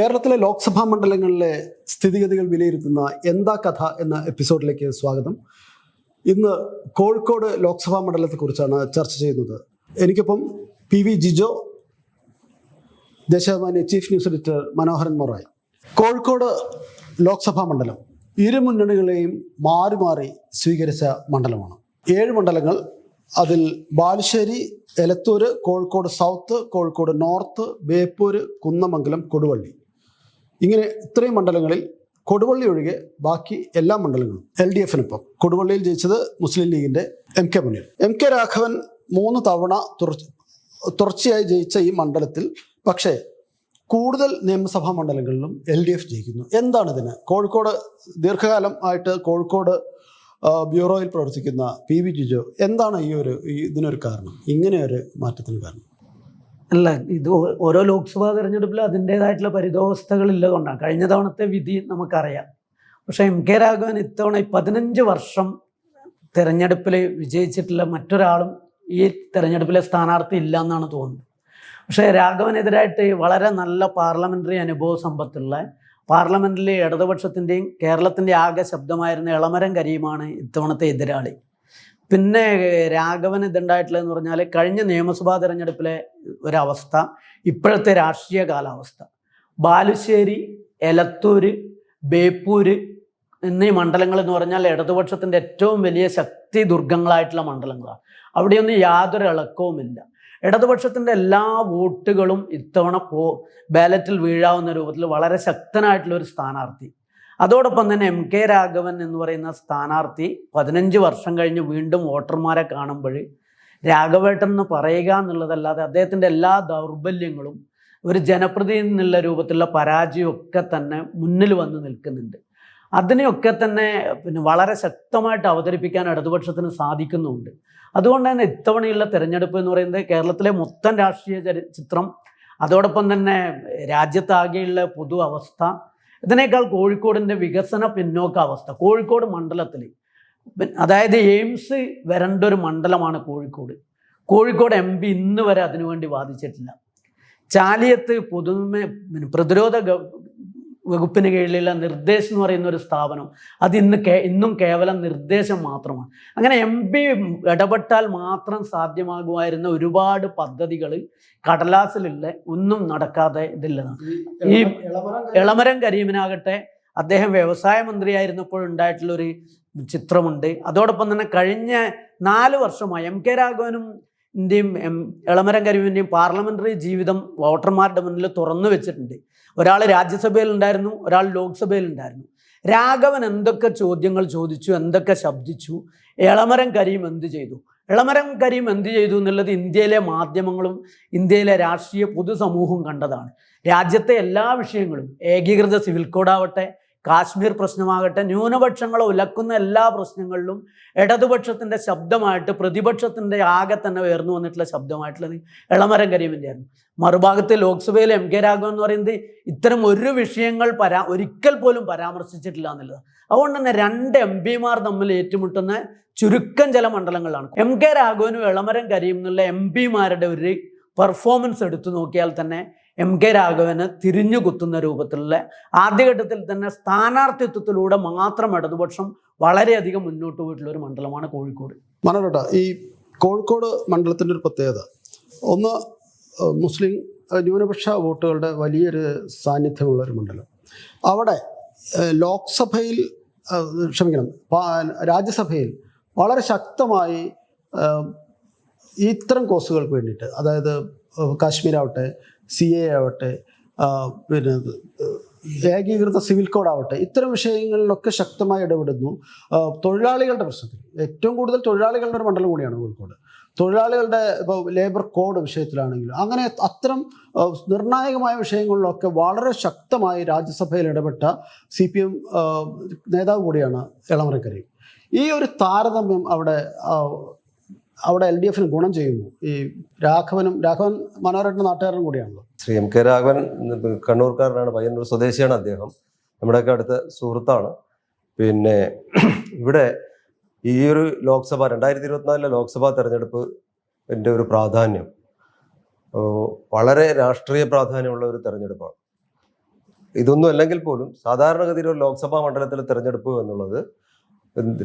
കേരളത്തിലെ ലോക്സഭാ മണ്ഡലങ്ങളിലെ സ്ഥിതിഗതികൾ വിലയിരുത്തുന്ന എന്താ കഥ എന്ന എപ്പിസോഡിലേക്ക് സ്വാഗതം. ഇന്ന് കോഴിക്കോട് ലോക്സഭാ മണ്ഡലത്തെക്കുറിച്ചാണ് ചർച്ച ചെയ്യുന്നത്. എനിക്കൊപ്പം P V Jijo Deshabhimani chief news editor Manoharan Morayi. Kozhikode Lok Sabha മണ്ഡലം ഇരു മുന്നണികളെയും മാറി മാറി സ്വീകരിച്ച മണ്ഡലമാണ്. ഏഴ് മണ്ഡലങ്ങൾ അതിൽ ബാലുശ്ശേരി എലത്തൂര് കോഴിക്കോട് സൗത്ത് കോഴിക്കോട് നോർത്ത് ബേപ്പൂര് കുന്നമംഗലം കൊടുവള്ളി. ഇങ്ങനെ ഇത്രയും മണ്ഡലങ്ങളിൽ കൊടുവള്ളി ഒഴികെ ബാക്കി എല്ലാ മണ്ഡലങ്ങളും എൽ ഡി എഫിനൊപ്പം. കൊടുവള്ളിയിൽ ജയിച്ചത് മുസ്ലിം ലീഗിന്റെ M K Muneer. M K Raghavan മൂന്ന് തവണ തുടർച്ച തുടർച്ചയായി ജയിച്ച ഈ മണ്ഡലത്തിൽ പക്ഷേ കൂടുതൽ നിയമസഭാ മണ്ഡലങ്ങളിലും എൽ ഡി എഫ് ജയിക്കുന്നു. എന്താണ് ഇതിന്? കോഴിക്കോട് ദീർഘകാലം ആയിട്ട് കോഴിക്കോട് ബ്യൂറോയിൽ പ്രവർത്തിക്കുന്ന പി വി ജിജോ എന്താണ് ഈ ഒരു ഇതിനൊരു കാരണം? ഇങ്ങനെ ഒരു മാറ്റത്തിന് കാരണം? അല്ല ഇത് ഓരോ ലോക്സഭാ തെരഞ്ഞെടുപ്പിൽ അതിന്റെതായിട്ടുള്ള പരിതോവസ്ഥകൾ ഉള്ളതുകൊണ്ടാണ് കഴിഞ്ഞ തവണത്തെ വിധി നമുക്കറിയാം. പക്ഷേ എം കെ രാഘവൻ ഇത്തവണ പതിനഞ്ച് വർഷം തെരഞ്ഞെടുപ്പിൽ വിജയിച്ചിട്ടുള്ള മറ്റൊരാളും ഈ തെരഞ്ഞെടുപ്പിലെ സ്ഥാനാർത്ഥി ഇല്ല എന്നാണ് തോന്നുന്നത്. പക്ഷേ രാഘവനെതിരായിട്ട് വളരെ നല്ല പാർലമെന്ററി അനുഭവ സമ്പത്തുള്ള പാർലമെന്റിലെ ഇടതുപക്ഷത്തിന്റെയും കേരളത്തിന്റെ ആകെ ശബ്ദമായിരുന്ന ഇളമരം കരീമാണ് ഇത്തവണത്തെ എതിരാളി. പിന്നെ രാഘവൻ ഇതുണ്ടായിട്ടുള്ളതെന്ന് പറഞ്ഞാൽ കഴിഞ്ഞ നിയമസഭാ തെരഞ്ഞെടുപ്പിലെ ഒരവസ്ഥ ഇപ്പോഴത്തെ രാഷ്ട്രീയ കാലാവസ്ഥ. ബാലുശ്ശേരി എലത്തൂര് ബേപ്പൂര് എന്നീ മണ്ഡലങ്ങൾ എന്ന് പറഞ്ഞാൽ ഇടതുപക്ഷത്തിന്റെ ഏറ്റവും വലിയ ശക്തി ദുർഗങ്ങളായിട്ടുള്ള മണ്ഡലങ്ങളാണ്. അവിടെയൊന്നും യാതൊരു ഇളക്കവുമില്ല. ഇടതുപക്ഷത്തിന്റെ എല്ലാ വോട്ടുകളും ഇത്തവണ പോ ബാലറ്റിൽ വീഴാവുന്ന രൂപത്തിൽ വളരെ ശക്തനായിട്ടുള്ള ഒരു സ്ഥാനാർത്ഥി. അതോടൊപ്പം തന്നെ എം കെ രാഘവൻ എന്ന് പറയുന്ന സ്ഥാനാർത്ഥി പതിനഞ്ച് വർഷം കഴിഞ്ഞ് വീണ്ടും വോട്ടർമാരെ കാണുമ്പോൾ രാഘവേട്ടൻ എന്ന് പറയുക എന്നുള്ളതല്ലാതെ അദ്ദേഹത്തിന്റെ എല്ലാ ദൗർബല്യങ്ങളും ഒരു ജനപ്രതിനിധി എന്നുള്ള രൂപത്തിലുള്ള പരാജയമൊക്കെ തന്നെ മുന്നിൽ വന്ന് നിൽക്കുന്നുണ്ട്. അതിനെയൊക്കെ തന്നെ പിന്നെ വളരെ ശക്തമായിട്ട് അവതരിപ്പിക്കാൻ ഇടതുപക്ഷത്തിന് സാധിക്കുന്നുമുണ്ട്. അതുകൊണ്ട് തന്നെ ഇത്തവണയുള്ള തെരഞ്ഞെടുപ്പ് എന്ന് പറയുന്നത് കേരളത്തിലെ മൊത്തം രാഷ്ട്രീയ ചിത്രം അതോടൊപ്പം തന്നെ രാജ്യത്താകെയുള്ള പൊതു അവസ്ഥ ഇതിനേക്കാൾ കോഴിക്കോടിന്റെ വികസന പിന്നോക്ക അവസ്ഥ കോഴിക്കോട് മണ്ഡലത്തിൽ അതായത് എയിംസ് വരേണ്ട ഒരു മണ്ഡലമാണ് കോഴിക്കോട്. കോഴിക്കോട് എം പി ഇന്ന് വരെ അതിനുവേണ്ടി വാദിച്ചിട്ടില്ല. ചാലിയത്ത് പൊതുമേ പ്രതിരോധ വകുപ്പിന് കീഴിലുള്ള നിർദ്ദേശം എന്ന് പറയുന്ന ഒരു സ്ഥാപനം. അത് ഇന്ന് കേ ഇന്നും കേവലം നിർദ്ദേശം മാത്രമാണ്. അങ്ങനെ എം പി ഇടപെട്ടാൽ മാത്രം സാധ്യമാകുമായിരുന്ന ഒരുപാട് പദ്ധതികൾ കടലാസിലുള്ള ഒന്നും നടക്കാതെ ഇതില്ലതാണ്. ഈ ഇളമരം കരീമിനാകട്ടെ അദ്ദേഹം വ്യവസായ മന്ത്രിയായിരുന്നപ്പോൾ ഉണ്ടായിട്ടുള്ളൊരു ചിത്രമുണ്ട്. അതോടൊപ്പം തന്നെ കഴിഞ്ഞ നാല് വർഷമായി എം കെ രാഘവനും എം ഇളമരം കരിമിന്റെയും പാർലമെന്ററി ജീവിതം വോട്ടർമാരുടെ മുന്നിൽ തുറന്നു വെച്ചിട്ടുണ്ട്. ഒരാൾ രാജ്യസഭയിൽ ഉണ്ടായിരുന്നു ഒരാൾ ലോക്സഭയിൽ ഉണ്ടായിരുന്നു രാഘവൻ എന്തൊക്കെ ചോദ്യങ്ങൾ ചോദിച്ചു എന്തൊക്കെ ശബ്ദിച്ചു ഇളമരം കരീം എന്ത് ചെയ്തു? ഇളമരം കരീം എന്ത് ചെയ്തു എന്നുള്ളത് ഇന്ത്യയിലെ മാധ്യമങ്ങളും ഇന്ത്യയിലെ രാഷ്ട്രീയ പൊതുസമൂഹവും കണ്ടതാണ്. രാജ്യത്തെ എല്ലാ വിഷയങ്ങളും ഏകീകൃത സിവിൽ കോഡാവട്ടെ കാശ്മീർ പ്രശ്നമാകട്ടെ ന്യൂനപക്ഷങ്ങളെ ഉലക്കുന്ന എല്ലാ പ്രശ്നങ്ങളിലും ഇടതുപക്ഷത്തിന്റെ ശബ്ദമായിട്ട് പ്രതിപക്ഷത്തിന്റെ ആകെ തന്നെ ഉയർന്നു വന്നിട്ടുള്ള ശബ്ദമായിട്ടുള്ളത് ഇളമരം കരീമിന്റെ ആയിരുന്നു മറുഭാഗത്ത് ലോക്സഭയിൽ എം കെ രാഘവൻ എന്ന് പറയുന്നത് ഇത്തരം ഒരു വിഷയങ്ങൾ പരാ ഒരിക്കൽ പോലും പരാമർശിച്ചിട്ടില്ല എന്നുള്ളത് അതുകൊണ്ട് തന്നെ രണ്ട് എം പിമാർ തമ്മിൽ ഏറ്റുമുട്ടുന്ന ചുരുക്കം ചില മണ്ഡലങ്ങളാണ്. എം കെ രാഘവനും ഇളമരം കരീം എന്നുള്ള എം പിമാരുടെ ഒരു പെർഫോമൻസ് എടുത്തു നോക്കിയാൽ തന്നെ എം കെ രാഘവന് തിരിഞ്ഞു കുത്തുന്ന രൂപത്തിലുള്ള ആദ്യഘട്ടത്തിൽ തന്നെ സ്ഥാനാർത്ഥിത്വത്തിലൂടെ മാത്രം ഇടതുപക്ഷം വളരെയധികം മുന്നോട്ട് പോയിട്ടുള്ള ഒരു മണ്ഡലമാണ് കോഴിക്കോട്. മനോരട്ട ഈ കോഴിക്കോട് മണ്ഡലത്തിന്റെ ഒരു പ്രത്യേകത. ഒന്ന് മുസ്ലിം ന്യൂനപക്ഷ വോട്ടുകളുടെ വലിയൊരു സാന്നിധ്യമുള്ള ഒരു മണ്ഡലം. അവിടെ ലോക്സഭയിൽ ക്ഷമിക്കണം രാജ്യസഭയിൽ വളരെ ശക്തമായി ഇത്തരം കോസുകൾക്ക് വേണ്ടിയിട്ട് അതായത് ആവട്ടെ സി എ ആവട്ടെ പിന്നെ ഏകീകൃത സിവിൽ കോഡ് ആവട്ടെ ഇത്തരം വിഷയങ്ങളിലൊക്കെ ശക്തമായി ഇടപെടുന്നു. തൊഴിലാളികളുടെ പ്രശ്നത്തിൽ ഏറ്റവും കൂടുതൽ തൊഴിലാളികളുടെ ഒരു മണ്ഡലം കൂടിയാണ് കോഴിക്കോട്. തൊഴിലാളികളുടെ ഇപ്പോൾ ലേബർ കോഡ് വിഷയത്തിലാണെങ്കിലും അങ്ങനെ അത്തരം നിർണായകമായ വിഷയങ്ങളിലൊക്കെ വളരെ ശക്തമായി രാജ്യസഭയിൽ ഇടപെട്ട സി പി എം നേതാവ് കൂടിയാണ് ഇളമറക്കരയും ഈ ഒരു താരതമ്യം അവിടെ അവിടെ എൽ ഡി എഫിന് ഗുണം ചെയ്യുന്നു. ഈ രാഘവനും രാഘവൻ മനോഹരന്റെ നാട്ടുകാരനും കൂടിയാണല്ലോ. ശ്രീ എം കെ രാഘവൻ കണ്ണൂർക്കാരനാണ് പയ്യന്നൂർ സ്വദേശിയാണ് അദ്ദേഹം. നമ്മുടെയൊക്കെ അടുത്ത സുഹൃത്താണ്. പിന്നെ ഇവിടെ ഈ ഒരു ലോക്സഭ രണ്ടായിരത്തി ഇരുപത്തിനാലിലെ ലോക്സഭാ തെരഞ്ഞെടുപ്പ് എന്റെ ഒരു പ്രാധാന്യം വളരെ രാഷ്ട്രീയ പ്രാധാന്യമുള്ള ഒരു തെരഞ്ഞെടുപ്പാണ്. ഇതൊന്നും അല്ലെങ്കിൽ പോലും സാധാരണഗതിയിൽ ഒരു ലോക്സഭാ മണ്ഡലത്തിലെ തെരഞ്ഞെടുപ്പ് എന്നുള്ളത്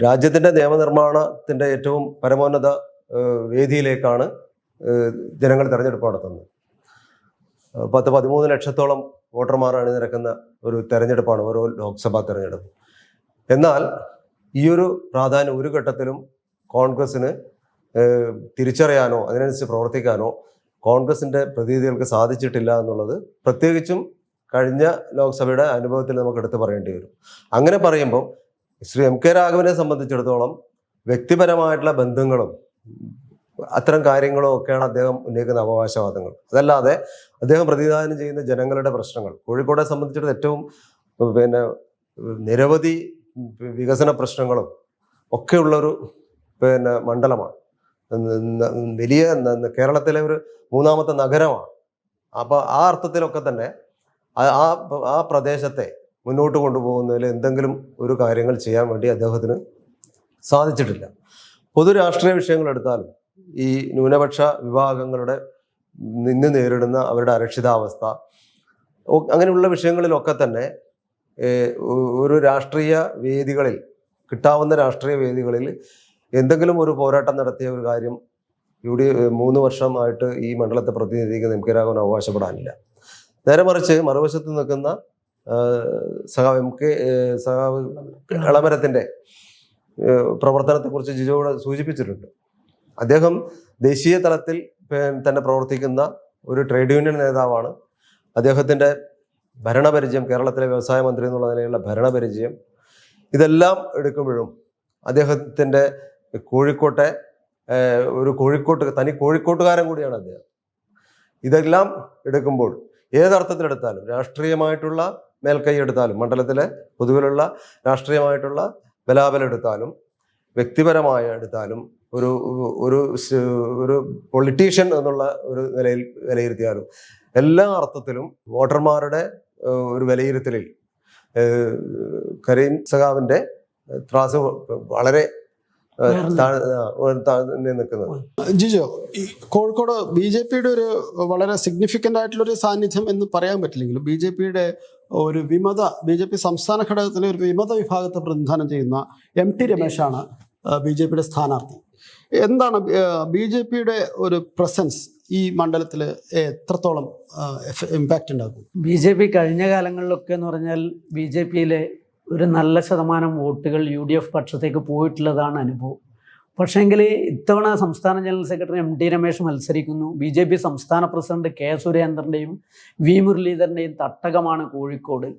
രാജ്യത്തിന്റെ നിയമനിർമ്മാണത്തിന്റെ ഏറ്റവും പരമോന്നത വേദിയിലേക്കാണ് ജനങ്ങൾ തെരഞ്ഞെടുപ്പ് നടത്തുന്നത്. പത്ത് പതിമൂന്ന് ലക്ഷത്തോളം വോട്ടർമാർ അണിനിരക്കുന്ന ഒരു തെരഞ്ഞെടുപ്പാണ് ഓരോ ലോക്സഭാ തെരഞ്ഞെടുപ്പ്. എന്നാൽ ഈ ഒരു പ്രാധാന്യം ഒരു ഘട്ടത്തിലും കോൺഗ്രസ്സിന് തിരിച്ചറിയാനോ അതിനനുസരിച്ച് പ്രവർത്തിക്കാനോ കോൺഗ്രസിന്റെ പ്രതിനിധികൾക്ക് സാധിച്ചിട്ടില്ല എന്നുള്ളത് പ്രത്യേകിച്ചും കഴിഞ്ഞ ലോക്സഭയുടെ അനുഭവത്തിൽ നമുക്ക് എടുത്തു പറയേണ്ടി വരും. അങ്ങനെ പറയുമ്പോൾ ശ്രീ എം കെ രാഘവനെ സംബന്ധിച്ചിടത്തോളം വ്യക്തിപരമായിട്ടുള്ള ബന്ധങ്ങളും അത്തരം കാര്യങ്ങളും ഒക്കെയാണ് അദ്ദേഹം ഉന്നയിക്കുന്ന അവകാശവാദങ്ങൾ. അതല്ലാതെ അദ്ദേഹം പ്രതിനിധാനം ചെയ്യുന്ന ജനങ്ങളുടെ പ്രശ്നങ്ങൾ. കോഴിക്കോടെ സംബന്ധിച്ചിടത്ത് ഏറ്റവും പിന്നെ നിരവധി വികസന പ്രശ്നങ്ങളും ഒക്കെയുള്ളൊരു പിന്നെ മണ്ഡലമാണ്. വലിയ കേരളത്തിലെ ഒരു മൂന്നാമത്തെ നഗരമാണ്. അപ്പോൾ ആ അർത്ഥത്തിലൊക്കെ തന്നെ ആ ആ പ്രദേശത്തെ മുന്നോട്ട് കൊണ്ടുപോകുന്നതിൽ എന്തെങ്കിലും ഒരു കാര്യങ്ങൾ ചെയ്യാൻ വേണ്ടി അദ്ദേഹത്തിന് സാധിച്ചിട്ടില്ല. പൊതു രാഷ്ട്രീയ വിഷയങ്ങൾ എടുത്താലും ഈ ന്യൂനപക്ഷ വിഭാഗങ്ങളുടെ നിന്ന് നേരിടുന്ന അവരുടെ അരക്ഷിതാവസ്ഥ അങ്ങനെയുള്ള വിഷയങ്ങളിലൊക്കെ തന്നെ ഒരു രാഷ്ട്രീയ വേദികളിൽ കിട്ടാവുന്ന രാഷ്ട്രീയ വേദികളിൽ എന്തെങ്കിലും ഒരു പോരാട്ടം നടത്തിയ ഒരു കാര്യം യു ഡി മൂന്ന് വർഷമായിട്ട് ഈ മണ്ഡലത്തെ പ്രതിനിധീകരിക്കുന്ന എം കെ രാഘവൻ അവകാശപ്പെടാനില്ല. നേരെ മറിച്ച് മറുവശത്ത് നിൽക്കുന്ന സഹാവ് എം കെ സഹാവ് സഖാവ് ഇളമരത്തിന്റെ പ്രവർത്തനത്തെക്കുറിച്ച് ജിജോയോട് സൂചിപ്പിച്ചിട്ടുണ്ട്. അദ്ദേഹം ദേശീയ തലത്തിൽ തന്നെ പ്രവർത്തിക്കുന്ന ഒരു ട്രേഡ് യൂണിയൻ നേതാവാണ്. അദ്ദേഹത്തിന്റെ ഭരണപരിചയം കേരളത്തിലെ വ്യവസായ മന്ത്രി എന്നുള്ള നിലയിലുള്ള ഭരണപരിചയം ഇതെല്ലാം എടുക്കുമ്പോഴും അദ്ദേഹത്തിന്റെ കോഴിക്കോട്ടെ ഒരു കോഴിക്കോട്ട് തനി കോഴിക്കോട്ടുകാരൻ കൂടിയാണ് അദ്ദേഹം. ഇതെല്ലാം എടുക്കുമ്പോൾ ഏതർത്ഥത്തിലെടുത്താലും രാഷ്ട്രീയമായിട്ടുള്ള മേൽക്കൈ എടുത്താലും മണ്ഡലത്തിലെ പൊതുവിലുള്ള രാഷ്ട്രീയമായിട്ടുള്ള ബലാബലം എടുത്താലും വ്യക്തിപരമായ എടുത്താലും ഒരു ഒരു ഒരു പൊളിറ്റീഷ്യൻ എന്നുള്ള ഒരു നിലയിൽ വിലയിരുത്തിയാലും എല്ലാ അർത്ഥത്തിലും വോട്ടർമാരുടെ ഒരു വിലയിരുത്തലിൽ കരീം സഖാവിന്റെ ത്രാസ് വളരെ നിൽക്കുന്നത്. ജിജോ ഈ കോഴിക്കോട് ബി ജെ പിയുടെ ഒരു വളരെ സിഗ്നിഫിക്കന്റ് ആയിട്ടുള്ളൊരു സാന്നിധ്യം എന്ന് പറയാൻ പറ്റില്ലെങ്കിലും ബി ജെ പിയുടെ ഒരു വിമത ബി ജെ പി സംസ്ഥാന ഘടകത്തിലെ ഒരു വിമത വിഭാഗത്തെ പ്രതിനിധാനം ചെയ്യുന്ന എം ടി രമേശാണ് ബി ജെ പിയുടെ സ്ഥാനാർത്ഥി. എന്താണ് ബി ജെ പിയുടെ ഒരു പ്രസൻസ് ഈ മണ്ഡലത്തിൽ എത്രത്തോളം ഇമ്പാക്റ്റ് ഉണ്ടാക്കും? ബി ജെ പി കഴിഞ്ഞ കാലങ്ങളിലൊക്കെ എന്ന് പറഞ്ഞാൽ ബി ജെ പിയിലെ ഒരു നല്ല ശതമാനം വോട്ടുകൾ യു ഡി എഫ് പക്ഷത്തേക്ക് പോയിട്ടുള്ളതാണ് അനുഭവം. പക്ഷേങ്കിൽ ഇത്തവണ സംസ്ഥാന general secretary M T Ramesh മത്സരിക്കുന്നു. ബി ജെ പി സംസ്ഥാന പ്രസിഡന്റ് കെ സുരേന്ദ്രന്റെയും വി മുരളീധരന്റെയും തട്ടകമാണ് കോഴിക്കോട്.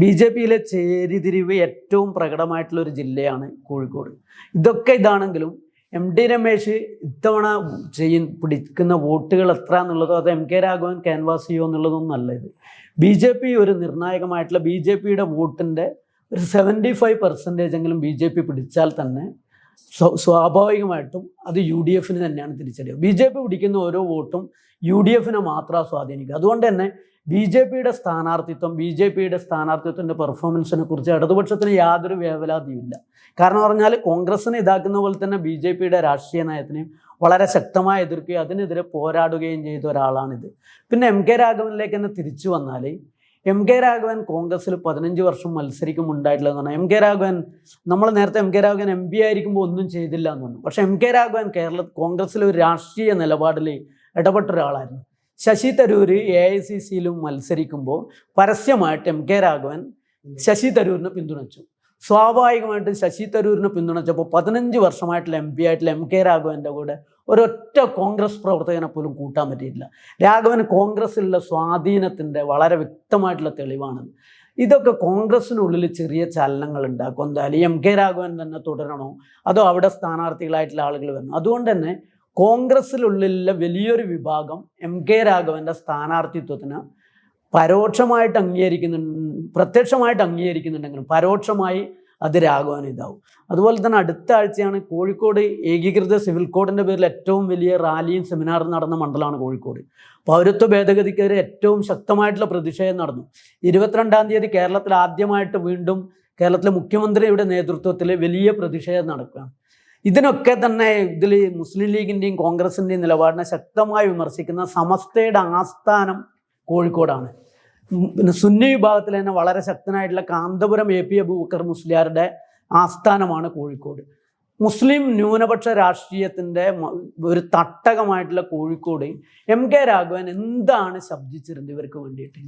ബി ജെ പിയിലെ ചേരിതിരിവ് ഏറ്റവും പ്രകടമായിട്ടുള്ള ഒരു ജില്ലയാണ് കോഴിക്കോട്. ഇതൊക്കെ ഇതാണെങ്കിലും എം ഡി രമേശ് ഇത്തവണ ചെയ്യ പിടിക്കുന്ന വോട്ടുകൾ എത്ര എന്നുള്ളതോ അത് എം കെ രാഘവൻ ക്യാൻവാസ് ചെയ്യുമോ എന്നുള്ളതൊന്നും അല്ല ഇത്. ബി ജെ പി ഒരു നിർണായകമായിട്ടുള്ള ബി ജെ പിയുടെ വോട്ടിന്റെ ഒരു സെവന്റി ഫൈവ് പെർസെന്റേജ് എങ്കിലും ബി ജെ പി പിടിച്ചാൽ തന്നെ സ്വാഭാവികമായിട്ടും അത് യു ഡി എഫിന് തന്നെയാണ് തിരിച്ചറിയുക. ബി ജെ പി പിടിക്കുന്ന ഓരോ വോട്ടും യു ഡി എഫിനെ മാത്രമാണ് സ്വാധീനിക്കുക. അതുകൊണ്ട് തന്നെ ബി ജെ പിയുടെ സ്ഥാനാർത്ഥിത്വം ബി ജെ പിയുടെ സ്ഥാനാർത്ഥിത്വത്തിന്റെ പെർഫോമൻസിനെ കുറിച്ച് ഇടതുപക്ഷത്തിന് യാതൊരു വേവലാതിയുമില്ല. കാരണം പറഞ്ഞാൽ കോൺഗ്രസിനെ ഇതാക്കുന്ന പോലെ തന്നെ ബി ജെ പിയുടെ രാഷ്ട്രീയ നയത്തിനെയും വളരെ ശക്തമായി എതിർക്കുകയും അതിനെതിരെ പോരാടുകയും ചെയ്ത ഒരാളാണിത്. പിന്നെ എം കെ രാഘവനിലേക്ക് തന്നെ തിരിച്ചു വന്നാൽ എം കെ രാഘവൻ കോൺഗ്രസ്സിൽ പതിനഞ്ച് വർഷം മത്സരിക്കുമുണ്ടായിട്ടുള്ളതാണ് എം കെ രാഘവൻ നമ്മൾ നേരത്തെ M K Raghavan M P ആയിരിക്കുമ്പോൾ ഒന്നും ചെയ്തില്ല എന്ന് പറഞ്ഞു. പക്ഷെ എം കെ രാഘവൻ കേരള കോൺഗ്രസ്സിലെ ഒരു രാഷ്ട്രീയ നിലപാടിൽ ഇടപെട്ട ഒരാളായിരുന്നു. Shashi Tharoor A I C സിയിലും മത്സരിക്കുമ്പോൾ പരസ്യമായിട്ട് എം കെ രാഘവൻ ശശി തരൂരിനെ പിന്തുണച്ചു. സ്വാഭാവികമായിട്ടും ശശി തരൂരിനെ പിന്തുണച്ചപ്പോൾ പതിനഞ്ച് വർഷമായിട്ടുള്ള എം പി ആയിട്ടുള്ള എം കെ രാഘവന്റെ കൂടെ ഒരൊറ്റ കോൺഗ്രസ് പ്രവർത്തകനെ പോലും കൂട്ടാൻ പറ്റിയിട്ടില്ല. രാഘവൻ കോൺഗ്രസ്സിലുള്ള സ്വാധീനത്തിന്റെ വളരെ വ്യക്തമായിട്ടുള്ള തെളിവാണത് ഇതൊക്കെ കോൺഗ്രസ്സിനുള്ളിൽ ചെറിയ ചലനങ്ങൾ ഉണ്ടാക്കും. എന്തായാലും എം കെ രാഘവൻ തന്നെ തുടരണോ? അതോ അവിടെ സ്ഥാനാർത്ഥികളായിട്ടുള്ള ആളുകൾ വരണം? അതുകൊണ്ട് തന്നെ കോൺഗ്രസ്സിനുള്ളിലെ വലിയൊരു വിഭാഗം എം കെ രാഘവന്റെ സ്ഥാനാർത്ഥിത്വത്തിന് പരോക്ഷമായിട്ട് അംഗീകരിക്കുന്നുണ്ട് പ്രത്യക്ഷമായിട്ട് അംഗീകരിക്കുന്നുണ്ടെങ്കിലും പരോക്ഷമായി അത് രാഘവൻ ഇതാവും അതുപോലെ തന്നെ അടുത്ത ആഴ്ചയാണ് കോഴിക്കോട് ഏകീകൃത സിവിൽ കോഡിന്റെ പേരിൽ ഏറ്റവും വലിയ റാലിയും സെമിനാറും നടന്ന മണ്ഡലമാണ് കോഴിക്കോട്. പൗരത്വ ഭേദഗതിക്കെതിരെ ഏറ്റവും ശക്തമായിട്ടുള്ള പ്രതിഷേധം നടന്നു. ഇരുപത്തിരണ്ടാം തീയതി കേരളത്തിൽ ആദ്യമായിട്ട് വീണ്ടും കേരളത്തിലെ മുഖ്യമന്ത്രിയുടെ നേതൃത്വത്തിൽ വലിയ പ്രതിഷേധം നടക്കുകയാണ്. ഇതിനൊക്കെ തന്നെ ഇതിൽ മുസ്ലിം ലീഗിന്റെയും കോൺഗ്രസിന്റെയും നിലപാടിനെ ശക്തമായി വിമർശിക്കുന്ന സമസ്തയുടെ ആസ്ഥാനം കോഴിക്കോടാണ്. പിന്നെ സുന്നി വിഭാഗത്തിൽ തന്നെ വളരെ ശക്തനായിട്ടുള്ള കാന്തപുരം എ പി അബൂബക്കർ മുസ്ലിയാരുടെ ആസ്ഥാനമാണ് കോഴിക്കോട്. മുസ്ലിം ന്യൂനപക്ഷ രാഷ്ട്രീയത്തിന്റെ ഒരു തട്ടകമായിട്ടുള്ള കോഴിക്കോട് എം കെ രാഘവൻ എന്താണ് ശബ്ദിച്ചിരുന്നത് ഇവർക്ക് വേണ്ടിയിട്ട്?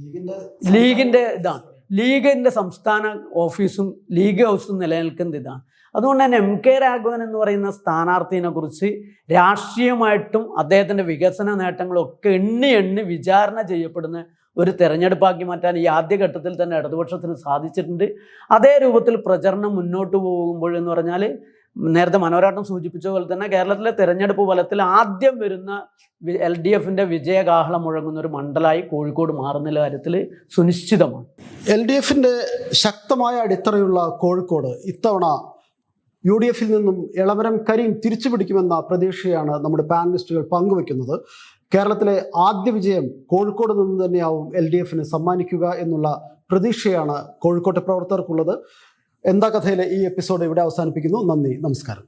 ലീഗിന്റെ ഇതാണ്. ലീഗിന്റെ സംസ്ഥാന ഓഫീസും ലീഗ് ഹൗസും നിലനിൽക്കുന്നത് ഇതാണ്. അതുകൊണ്ട് തന്നെ എം കെ രാഘവൻ എന്ന് പറയുന്ന സ്ഥാനാർത്ഥിനെ കുറിച്ച് രാഷ്ട്രീയമായിട്ടും അദ്ദേഹത്തിന്റെ വികസന നേട്ടങ്ങളൊക്കെ എണ്ണി എണ്ണി വിചാരണ ചെയ്യപ്പെടുന്ന ഒരു തെരഞ്ഞെടുപ്പാക്കി മാറ്റാൻ ഈ ആദ്യഘട്ടത്തിൽ തന്നെ ഇടതുപക്ഷത്തിന് സാധിച്ചിട്ടുണ്ട്. അതേ രൂപത്തിൽ പ്രചരണം മുന്നോട്ട് പോകുമ്പോൾ എന്ന് പറഞ്ഞാൽ നേരത്തെ മനോരാട്ടം സൂചിപ്പിച്ച പോലെ തന്നെ കേരളത്തിലെ തെരഞ്ഞെടുപ്പ് ഫലത്തിൽ ആദ്യം വരുന്ന എൽ ഡി എഫിന്റെ വിജയകാഹളം മുഴങ്ങുന്ന ഒരു മണ്ഡലമായി കോഴിക്കോട് മാറുന്ന കാര്യത്തിൽ സുനിശ്ചിതമാണ്. എൽ ഡി എഫിന്റെ ശക്തമായ അടിത്തറയുള്ള കോഴിക്കോട് ഇത്തവണ യു ഡി എഫിൽ നിന്നും ഇളവരം കരീം തിരിച്ചു പിടിക്കുമെന്ന പ്രതീക്ഷയാണ് നമ്മുടെ പാനലിസ്റ്റുകൾ പങ്കുവെക്കുന്നത്. കേരളത്തിലെ ആദ്യ വിജയം കോഴിക്കോട് നിന്ന് തന്നെയാവും എൽ ഡി എഫിന് സമ്മാനിക്കുക എന്നുള്ള പ്രതീക്ഷയാണ് കോഴിക്കോട്ടെ പ്രവർത്തകർക്കുള്ളത്. എന്താ കഥയിലെ ഈ എപ്പിസോഡ് ഇവിടെ അവസാനിപ്പിക്കുന്നു. നന്ദി നമസ്കാരം.